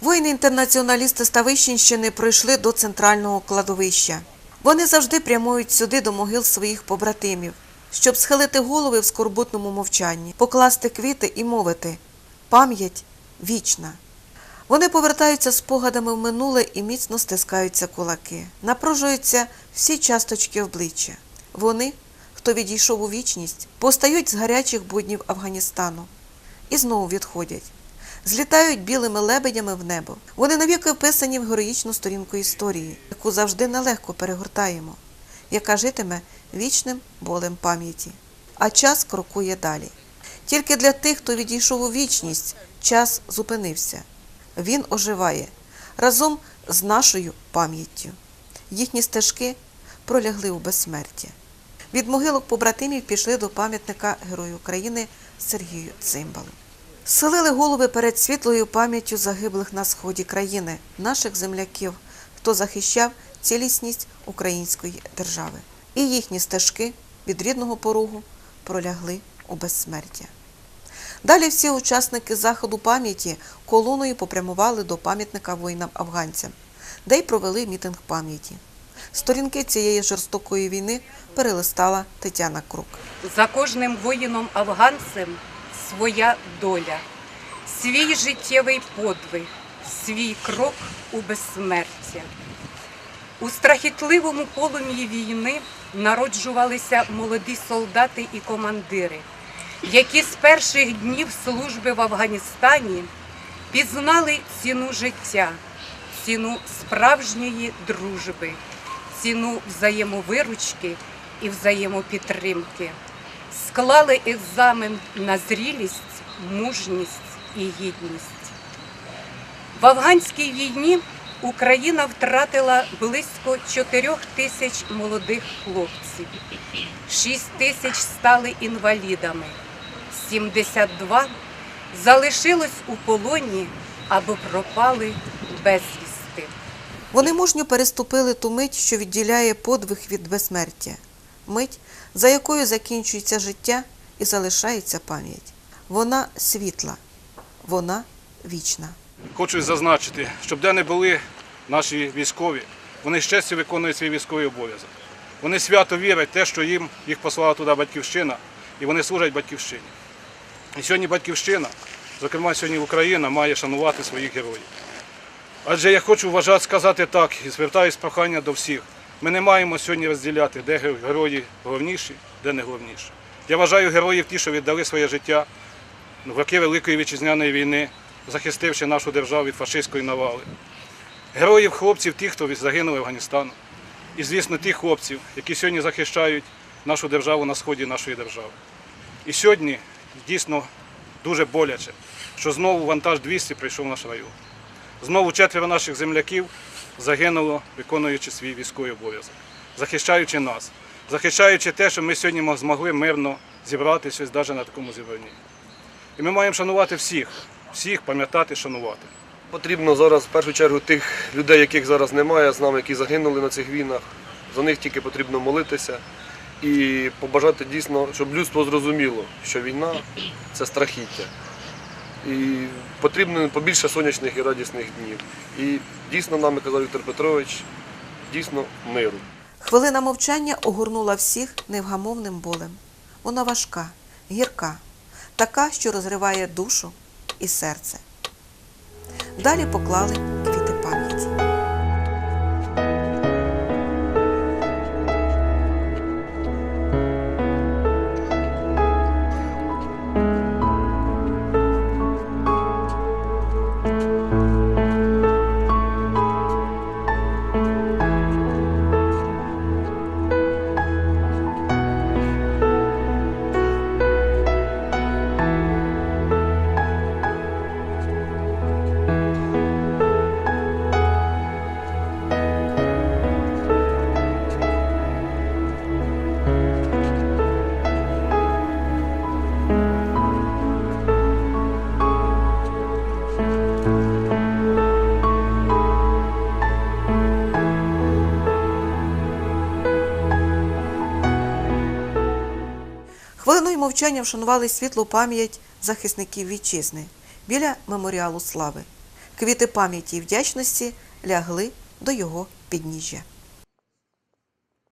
Воїни-інтернаціоналісти Ставищенщини прийшли до центрального кладовища. Вони завжди прямують сюди до могил своїх побратимів, щоб схилити голови в скорботному мовчанні, покласти квіти і мовити пам'ять вічна. Вони повертаються спогадами в минуле і міцно стискаються кулаки. Напружуються всі часточки обличчя. Вони, хто відійшов у вічність, постають з гарячих буднів Афганістану і знову відходять. Злітають білими лебедями в небо. Вони навіки вписані в героїчну сторінку історії, яку завжди нелегко перегортаємо, яка житиме вічним болем пам'яті. А час крокує далі. Тільки для тих, хто відійшов у вічність, час зупинився. Він оживає разом з нашою пам'яттю. Їхні стежки пролягли у безсмертя. Від могилок побратимів пішли до пам'ятника Герою України Сергію Цимбалу. Селили голови перед світлою пам'яттю загиблих на сході країни, наших земляків, хто захищав цілісність української держави. І їхні стежки від рідного порогу пролягли у безсмертя. Далі всі учасники заходу пам'яті колоною попрямували до пам'ятника воїнам-афганцям, де й провели мітинг пам'яті. Сторінки цієї жорстокої війни перелистала Тетяна Крук. За кожним воїном-афганцем своя доля, свій життєвий подвиг, свій крок у безсмертя. У страхітливому полум'ї війни народжувалися молоді солдати і командири, які з перших днів служби в Афганістані пізнали ціну життя, ціну справжньої дружби, ціну взаємовиручки і взаємопідтримки склали екзамен на зрілість, мужність і гідність. В афганській війні Україна втратила близько 4 тисяч молодих хлопців, 6 тисяч стали інвалідами, 72 залишилось у полоні або пропали безвісти. Вони мужньо переступили ту мить, що відділяє подвиг від безсмертя, мить, за якою закінчується життя і залишається пам'ять. Вона світла, вона вічна. Хочу зазначити, щоб де не були наші військові, вони честю виконують свій військовий обов'язок. Вони свято вірять те, що їм їх послала туди батьківщина, і вони служать батьківщині. І сьогодні батьківщина, зокрема сьогодні Україна, має шанувати своїх героїв. Адже я хочу вважати сказати так і звертаюся прохання до всіх. Ми не маємо сьогодні розділяти, де герої головніші, де не головніші. Я вважаю героїв ті, що віддали своє життя в роки Великої вітчизняної війни, захистивши нашу державу від фашистської навали. Героїв хлопців, тих, хто загинули в Афганістану. І, звісно, тих хлопців, які сьогодні захищають нашу державу на сході нашої держави. І сьогодні дійсно дуже боляче, що знову вантаж 200 прийшов в наш район. Знову четверо наших земляків загинуло, виконуючи свій військовий обов'язок, захищаючи нас, захищаючи те, що ми сьогодні змогли мирно зібратися навіть на такому зібранні. І ми маємо шанувати всіх, всіх пам'ятати, шанувати. Потрібно зараз в першу чергу тих людей, яких зараз немає з нами, які загинули на цих війнах. За них тільки потрібно молитися і побажати дійсно, щоб людство зрозуміло, що війна це страхіття. І потрібно побільше сонячних і радісних днів. І дійсно нам, казав Віктор Петрович, дійсно миру. Хвилина мовчання огорнула всіх невгамовним болем. Вона важка, гірка, така, що розриває душу і серце. Далі поклали Хвилиною мовчання вшанували світлу пам'ять захисників вітчизни біля меморіалу слави. Квіти пам'яті і вдячності лягли до його підніжжя.